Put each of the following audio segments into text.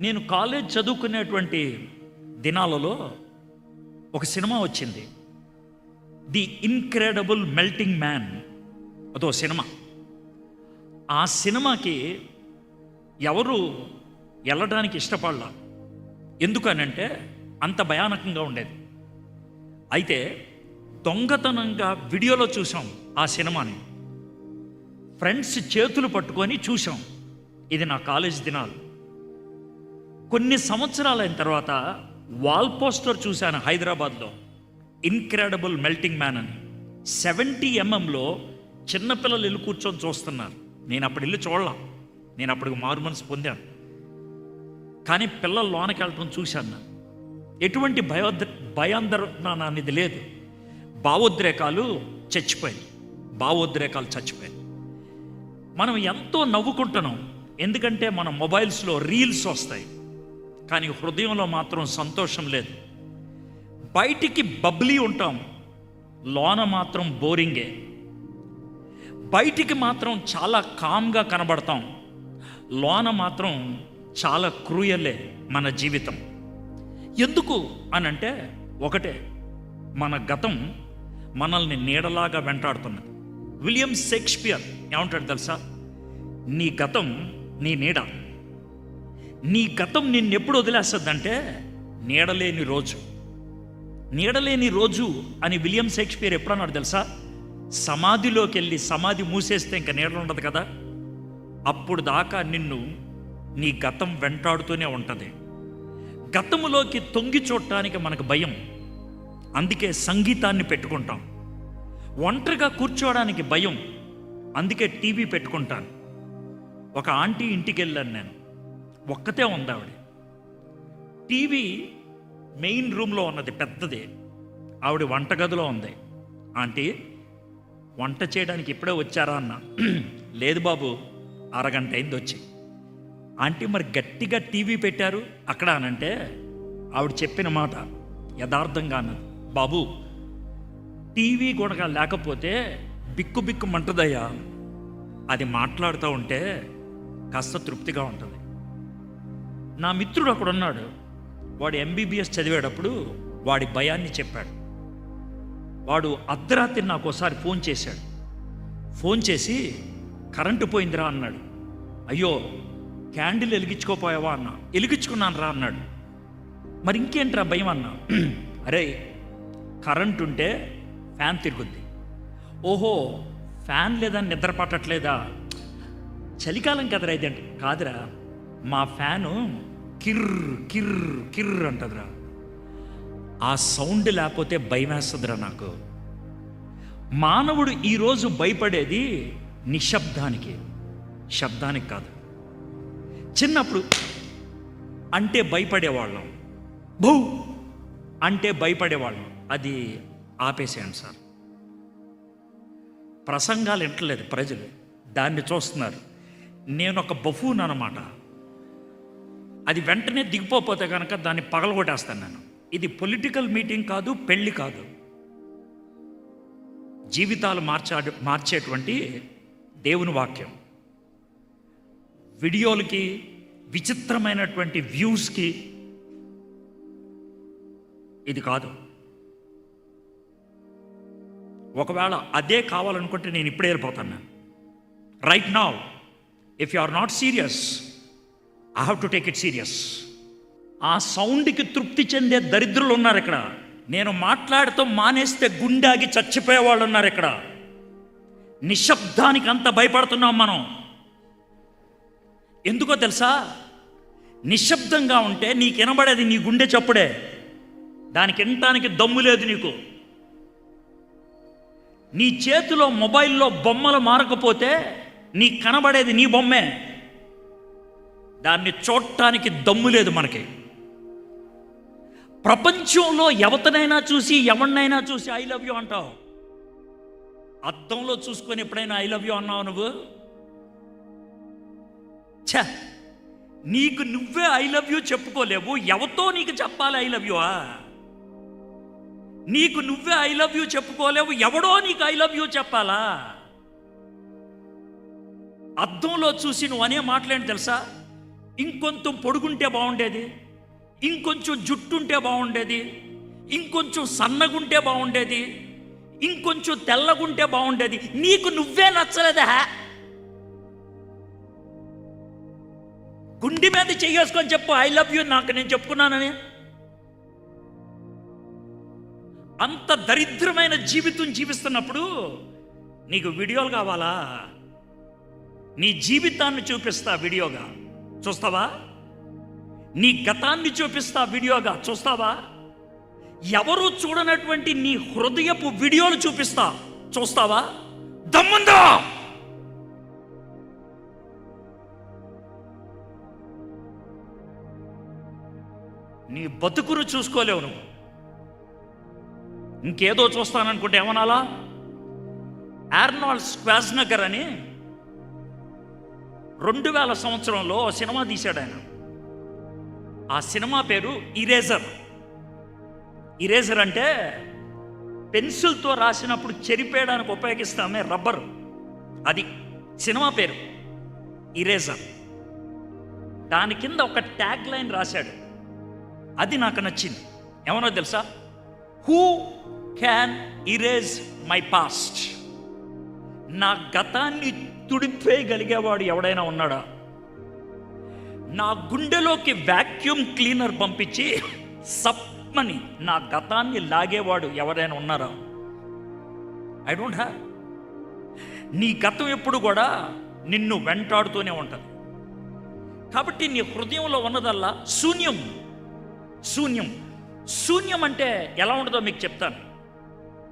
నేను కాలేజ్ చదువుకునేటువంటి దినాలలో ఒక సినిమా వచ్చింది. ది ఇన్క్రెడబుల్ మెల్టింగ్ మ్యాన్ అదో సినిమా. ఆ సినిమాకి ఎవరు వెళ్ళడానికి ఇష్టపడాల. ఎందుకనంటే అంత భయానకంగా ఉండేది. అయితే దొంగతనంగా వీడియోలో చూసాం ఆ సినిమాని. ఫ్రెండ్స్ చేతులు పట్టుకొని చూసాం ఇది నా కాలేజ్ దినాలు. కొన్ని సంవత్సరాలైన తర్వాత వాల్ పోస్టర్ చూశాను హైదరాబాద్లో. ఇన్క్రెడబుల్ మెల్టింగ్ మ్యాన్ అని. సెవెంటీ ఎంఎంలో చిన్నపిల్లలు ఇల్లు కూర్చొని చూస్తున్నారు. నేను అప్పుడు ఇల్లు చూడలా. నేను అప్పుడు మారు మనసు పొందాను. కానీ పిల్లలు లోనకి వెళ్ళటం చూశాను నేను. ఎటువంటి భయోద్ర భయాందరణ అనేది లేదు. భావోద్రేకాలు చచ్చిపోయాయి. భావోద్రేకాలు చచ్చిపోయాయి. మనం ఎంతో నవ్వుకుంటున్నాం. ఎందుకంటే మన మొబైల్స్లో రీల్స్ వస్తాయి. కానీ హృదయంలో మాత్రం సంతోషం లేదు. బయటికి బబ్లీ ఉంటాం. లోన మాత్రం బోరింగే. బయటికి మాత్రం చాలా కామ్గా కనబడతాం. లోన మాత్రం చాలా క్రూయలే మన జీవితం. ఎందుకు అని అంటే ఒకటే మన గతం మనల్ని నీడలాగా వెంటాడుతున్నది. విలియం షేక్స్పియర్ ఏమంటాడు తెలుసా? నీ గతం నీ నీడ. నీ గతం నిన్నెప్పుడు వదిలేస్తుందంటే నీడలేని రోజు. నీడలేని రోజు అని విలియం షేక్స్పియర్ ఎప్పుడన్నాడు తెలుసా? సమాధిలోకి వెళ్ళి సమాధి మూసేస్తే ఇంకా నీడలు ఉండదు కదా. అప్పుడు దాకా నిన్ను నీ గతం వెంటాడుతూనే ఉంటుంది. గతములోకి తొంగి చూడటానికి మనకు భయం. అందుకే సంగీతాన్ని పెట్టుకుంటాం. ఒంటరిగా కూర్చోవడానికి భయం. అందుకే టీవీ పెట్టుకుంటాను. ఒక ఆంటీ ఇంటికి వెళ్ళాను నేను. ఒక్కతే ఉంది ఆవిడ. టీవీ మెయిన్ రూమ్లో ఉన్నది పెద్దది. ఆవిడ వంటగదిలో ఉంది. ఆంటీ వంట చేయడానికి ఇప్పుడే వచ్చారా అన్న. లేదు బాబు అరగంట అయింది వచ్చి. ఆంటీ మరి గట్టిగా టీవీ పెట్టారు అక్కడ అనంటే ఆవిడ చెప్పిన మాట యథార్థంగా అన్నది. బాబు టీవీ కూడా లేకపోతే బిక్కు బిక్కు మంటదయ్యా. అది మాట్లాడుతూ ఉంటే కాస్త తృప్తిగా ఉంటుంది. నా మిత్రుడు అక్కడ ఉన్నాడు. వాడు ఎంబీబీఎస్ చదివేటప్పుడు వాడి భయాన్ని చెప్పాడు. వాడు అర్ధరాత్రి నాకు ఒకసారి ఫోన్ చేశాడు. ఫోన్ చేసి కరెంటు పోయిందిరా అన్నాడు. అయ్యో క్యాండిల్ వెలిగించుకోపోయావా అన్న. వెలిగించుకున్నాను రా అన్నాడు. మరి ఇంకేంట్రా భయం అన్నా. అరే కరెంట్ ఉంటే ఫ్యాన్ తిరుగుద్ది. ఓహో ఫ్యాన్ లేదా నిద్ర పట్టట్లేదా? చలికాలం కదరా ఇది కాదురా మా ఫ్యాను కిర్ర్ కిర్ర్ కిర్ర్ అంటదిరా. ఆ సౌండ్ లేకపోతే భయం వేస్తుందిరా నాకు. మానవుడు ఈరోజు భయపడేది నిశ్శబ్దానికి శబ్దానికి కాదు. చిన్నప్పుడు అంటే భయపడేవాళ్ళం. భూ అంటే భయపడేవాళ్ళం. అది ఆపేసేయండి సార్. ప్రసంగాలు వింటలేదు ప్రజలు. దాన్ని చూస్తున్నారు. నేను ఒక బఫూన్ అనమాట అది వెంటనే దిగిపోతే కనుక దాన్ని పగలగొట్టేస్తాను నేను. ఇది పొలిటికల్ మీటింగ్ కాదు పెళ్ళి కాదు. జీవితాలు మార్చా మార్చేటువంటి దేవుని వాక్యం. వీడియోలకి విచిత్రమైనటువంటి వ్యూస్కి ఇది కాదు. ఒకవేళ అదే కావాలనుకుంటే నేను ఇప్పుడే వెళ్ళిపోతాను. Right now if you are not serious I have to take it serious ఆ సౌండ్కి తృప్తి చెందే దరిద్రులు ఉన్నారు ఇక్కడ. నేను మాట్లాడుతూ మానేస్తే గుండాగి చచ్చిపోయేవాళ్ళు ఉన్నారు ఇక్కడ. నిశ్శబ్దానికి అంత భయపడుతున్నాం మనం. ఎందుకో తెలుసా? నిశ్శబ్దంగా ఉంటే నీకు వినబడేది నీ గుండె చప్పుడే. దానికి వినటానికి దమ్ము లేదు నీకు. నీ చేతిలో మొబైల్లో బొమ్మలు మారకపోతే నీ కనబడేది నీ బొమ్మే. దాన్ని చూడటానికి దమ్ము లేదు మనకి. ప్రపంచంలో ఎవతనైనా చూసి ఎవరినైనా చూసి ఐ లవ్ యూ అంటావు. అద్దంలో చూసుకొని ఎప్పుడైనా ఐ లవ్ యూ అన్నావు నువ్వు? ఛ! నీకు నువ్వే ఐ లవ్ యూ చెప్పుకోలేవు. ఎవతో నీకు చెప్పాలి ఐ లవ్ యూఆ నీకు నువ్వే ఐ లవ్ యూ చెప్పుకోలేవు. ఎవడో నీకు ఐ లవ్ యూ చెప్పాలా? అద్దంలో చూసి నువ్వు అనే మాటలేంటి తెలుసా? ఇంకొంచెం పొడుగుంటే బాగుండేది ఇంకొంచెం జుట్టుంటే బాగుండేది ఇంకొంచెం సన్నగుంటే బాగుండేది ఇంకొంచెం తెల్లగుంటే బాగుండేది. నీకు నువ్వే నచ్చలేదా? గుండె మీద చెయ్యేసుకొని చెప్పు ఐ లవ్ యూ నాకు నేను చెప్పుకున్నానని. అంత దరిద్రమైన జీవితం జీవిస్తున్నప్పుడు నీకు వీడియోలు కావాలా? నీ జీవితాన్ని చూపిస్తా వీడియోగా. చూస్తావా? నీ గతాన్ని చూపిస్తా వీడియోగా చూస్తావా? ఎవరు చూడనటువంటి నీ హృదయపు వీడియోలు చూపిస్తా చూస్తావా? దమ్ముందా? నీ బతుకును చూసుకోలేవు నువ్వు. ఇంకేదో చూస్తాననుకుంటే ఏమనాలా? ఆర్నాల్డ్ స్క్వాజ్నగర్ అని రెండు వేల సంవత్సరంలో సినిమా తీశాడు ఆయన. ఆ సినిమా పేరు ఇరేజర్ ఇరేజర్ అంటే పెన్సిల్తో రాసినప్పుడు చెరిపేయడానికి ఉపయోగిస్తామే రబ్బర్. అది సినిమా పేరు ఇరేజర్ దాని కింద ఒక ట్యాగ్ లైన్ రాశాడు. అది నాకు నచ్చింది. ఏమన్నా తెలుసా? Who can erase my past నా గతాన్ని తుడిపేయగలిగేవాడు ఎవడైనా ఉన్నాడా? నా గుండెలోకి వాక్యూమ్ క్లీనర్ పంపించి సప్మని నా గతాన్ని లాగేవాడు ఎవరైనా ఉన్నారా? ఐ డోంట్ హ్యావ్ నీ గతం ఎప్పుడు కూడా నిన్ను వెంటాడుతూనే ఉంటుంది. కాబట్టి నీ హృదయంలో ఉన్నదల్లా శూన్యం. శూన్యం. శూన్యం అంటే ఎలా ఉంటుందో మీకు చెప్తాను.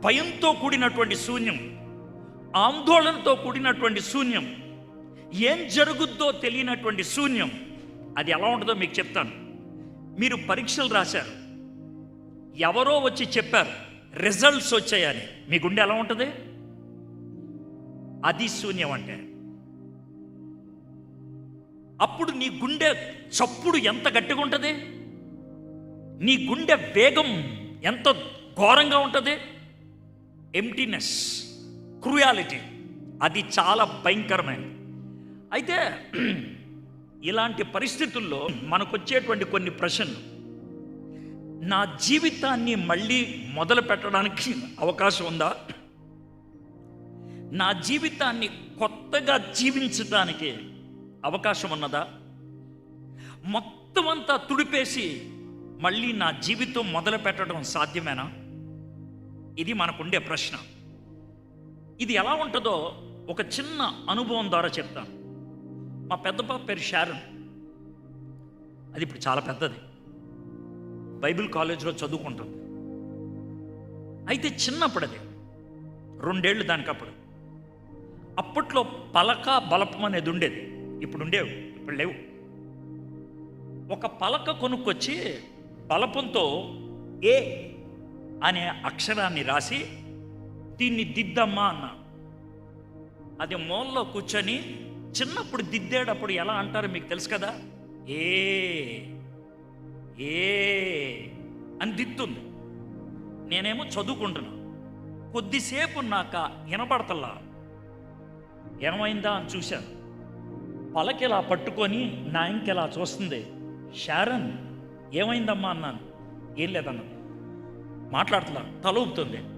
భయంతో కూడినటువంటి శూన్యం. ఆందోళనతో కూడినటువంటి శూన్యం. ఏం జరుగుద్దో తెలియనటువంటి శూన్యం. అది ఎలా ఉంటుందో మీకు చెప్తాను. మీరు పరీక్షలు రాశారు. ఎవరో వచ్చి చెప్పారు రిజల్ట్స్ వచ్చాయని. మీ గుండె ఎలా ఉంటుంది? అది శూన్యం అంటే. అప్పుడు నీ గుండె చప్పుడు ఎంత గట్టిగా ఉంటుంది? నీ గుండె వేగం ఎంత ఘోరంగా ఉంటుంది? Emptiness cruelty. అది చాలా భయంకరమైనది. అయితే ఇలాంటి పరిస్థితుల్లో మనకొచ్చేటువంటి కొన్ని ప్రశ్నలు. నా జీవితాన్ని మళ్ళీ మొదలు పెట్టడానికి అవకాశం ఉందా? నా జీవితాన్ని కొత్తగా జీవించడానికి అవకాశం ఉన్నదా? మొత్తం అంతా తుడిపేసి మళ్ళీ నా జీవితం మొదలు పెట్టడం సాధ్యమేనా? ఇది మనకుండే ప్రశ్న. ఇది ఎలా ఉంటుందో ఒక చిన్న అనుభవం ద్వారా చెప్తాను. మా పెద్ద పాప పేరు షారన్. అది ఇప్పుడు చాలా పెద్దది. బైబిల్ కాలేజ్లో చదువుకుంటుంది. అయితే చిన్నప్పుడు అది రెండేళ్ళు దానికప్పుడు. అప్పట్లో పలక బలపం అనేది ఉండేది. ఇప్పుడు ఉండేవి ఇప్పుడు లేవు. ఒక పలక కొనుక్కొచ్చి బలపంతో ఏ అనే అక్షరాన్ని రాసి దీన్ని దిద్దమ్మా అన్నా. అది మూలలో కూర్చొని చిన్నప్పుడు దిద్దేటప్పుడు ఎలా అంటారో మీకు తెలుసు కదా? ఏ ఏ అని దిద్దుంది. నేనేమో చదువుకుంటున్నా. కొద్దిసేపు నాక వినపడతల్లా ఏమైందా అని చూశాను. పలకిలా పట్టుకొని నా ఇంకెలా చూస్తుంది? షారన్ ఏమైందమ్మా అన్నాను. ఏం లేదన్నది మాట్లాడుతున్నా. తల ఊపుతుంది.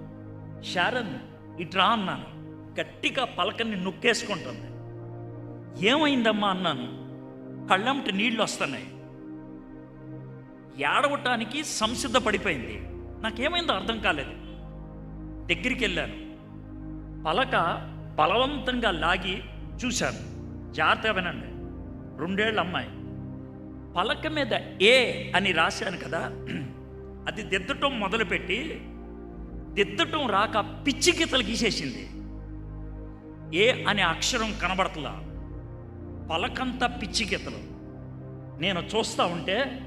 షారన్ ఇట్రా అన్నాను. గట్టిగా పలకని నొక్కేసుకుంటుంది. ఏమైందమ్మా అన్నాను. కళ్ళంటి నీళ్ళు వస్తున్నాయి. ఏడవటానికి సంసిద్ధ పడిపోయింది నాకేమైందో అర్థం కాలేదు. దగ్గరికి వెళ్ళాను పలక బలవంతంగా లాగి చూశాను. జాగ్రత్తగా వినండి. రెండేళ్ళ అమ్మాయి. పలక మీద ఏ అని రాశాను కదా. అది దిద్దటం మొదలుపెట్టి దిద్దటం రాక పిచ్చి గీతలు గీసేసింది. ఏ అనే అక్షరం కనబడతలా? పలకంతా పిచ్చి గీతలు. నేను చూస్తూ ఉంటే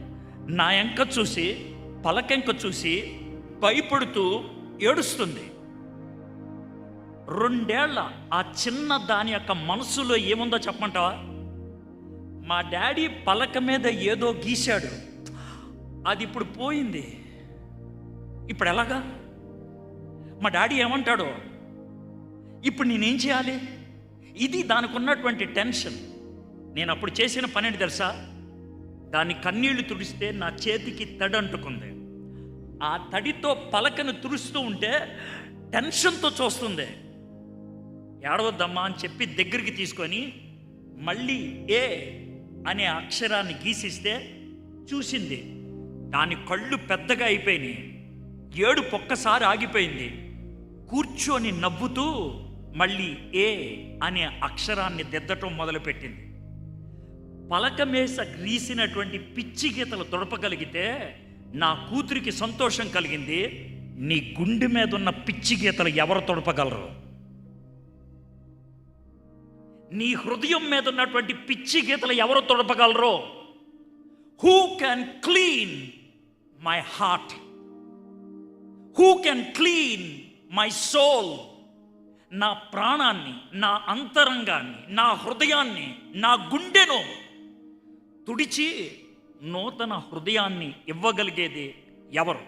నా ఎంక చూసి పలకెంక చూసి భయపడుతూ ఏడుస్తుంది. రెండేళ్ళ ఆ చిన్న దాని యొక్క మనసులో ఏముందో చెప్పమంటావా? మా డాడీ పలక మీద ఏదో గీశాడు. అది ఇప్పుడు పోయింది. ఇప్పుడు ఎలాగా? మా డాడీ ఏమంటాడో? ఇప్పుడు నేనేం చేయాలి? ఇది దానికి ఉన్నటువంటి టెన్షన్. నేను అప్పుడు చేసిన పని ఏంటి తెలుసా? దాన్ని కన్నీళ్ళు తుడిస్తే నా చేతికి తడి అంటుకుంది. ఆ తడితో పలకను తుడుస్తూ ఉంటే టెన్షన్తో చూస్తుంది. ఏడవద్దమ్మా అని చెప్పి దగ్గరికి తీసుకొని మళ్ళీ ఏ అనే అక్షరాన్ని గీసిస్తే చూసింది. దాని కళ్ళు పెద్దగా అయిపోయినాయి. ఏడు ఒక్కసారి ఆగిపోయింది. కూర్చొని నవ్వుతూ మళ్ళీ ఏ అనే అక్షరాన్ని దిద్దటం మొదలుపెట్టింది. పలకమేస గ్రీసినటువంటి పిచ్చి గీతలు తొడపగలిగితే నా కూతురికి సంతోషం కలిగింది. నీ గుండె మీద ఉన్న పిచ్చి గీతలు ఎవరు తొడపగలరు? నీ హృదయం మీద ఉన్నటువంటి పిచ్చి గీతలు ఎవరు తొడపగలరు? Who can clean my heart who can clean my soul నా ప్రాణాన్ని నా అంతరంగాన్ని నా హృదయాన్ని నా గుండెను తుడిచి నూతన హృదయాన్ని ఇవ్వగలిగేది ఎవరు?